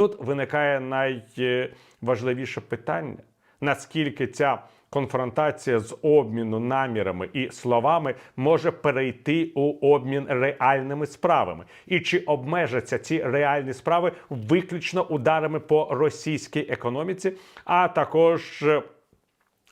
Тут виникає найважливіше питання: наскільки ця конфронтація з обміну намірами і словами може перейти у обмін реальними справами, і чи обмежаться ці реальні справи виключно ударами по російській економіці, а також е,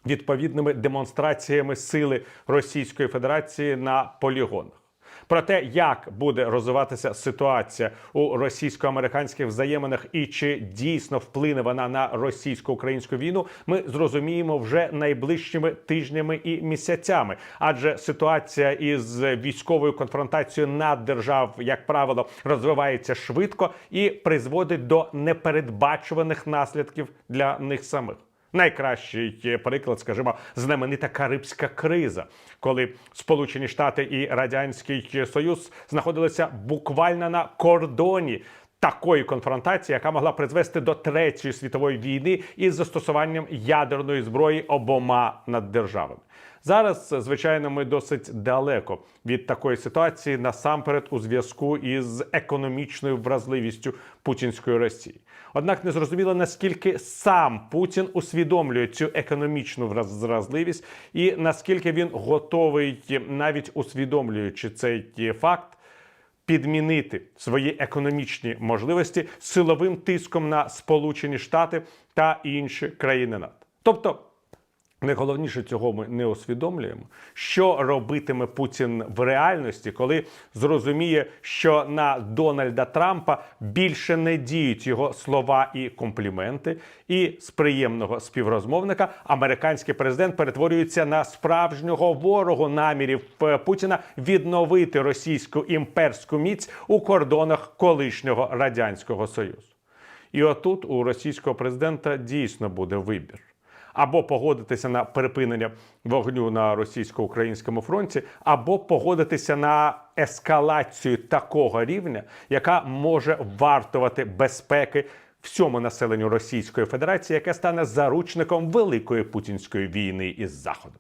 відповідними демонстраціями сили Російської Федерації на полігонах. Про те, як буде розвиватися ситуація у російсько-американських взаєминах і чи дійсно вплине вона на російсько-українську війну, ми зрозуміємо вже найближчими тижнями і місяцями. Адже ситуація із військовою конфронтацією наддержав, як правило, розвивається швидко і призводить до непередбачуваних наслідків для них самих. Найкращий приклад, скажімо, знаменита Карибська криза, коли Сполучені Штати і Радянський Союз знаходилися буквально на кордоні такої конфронтації, яка могла призвести до третьої світової війни із застосуванням ядерної зброї обома наддержавами. Зараз, звичайно, ми досить далеко від такої ситуації, насамперед у зв'язку із економічною вразливістю путінської Росії. Однак не зрозуміло наскільки сам Путін усвідомлює цю економічну вразливість, і наскільки він готовий, навіть усвідомлюючи цей факт, підмінити свої економічні можливості силовим тиском на Сполучені Штати та інші країни НАТО. Тобто. Найголовніше цього ми не усвідомлюємо, що робитиме Путін в реальності, коли зрозуміє, що на Дональда Трампа більше не діють його слова і компліменти, і з приємного співрозмовника американський президент перетворюється на справжнього ворога намірів Путіна відновити російську імперську міць у кордонах колишнього радянського союзу. І отут у російського президента дійсно буде вибір або погодитися на припинення вогню на російсько-українському фронті, або погодитися на ескалацію такого рівня, яка може вартувати безпеки всьому населенню Російської Федерації, яке стане заручником великої путінської війни із Заходом.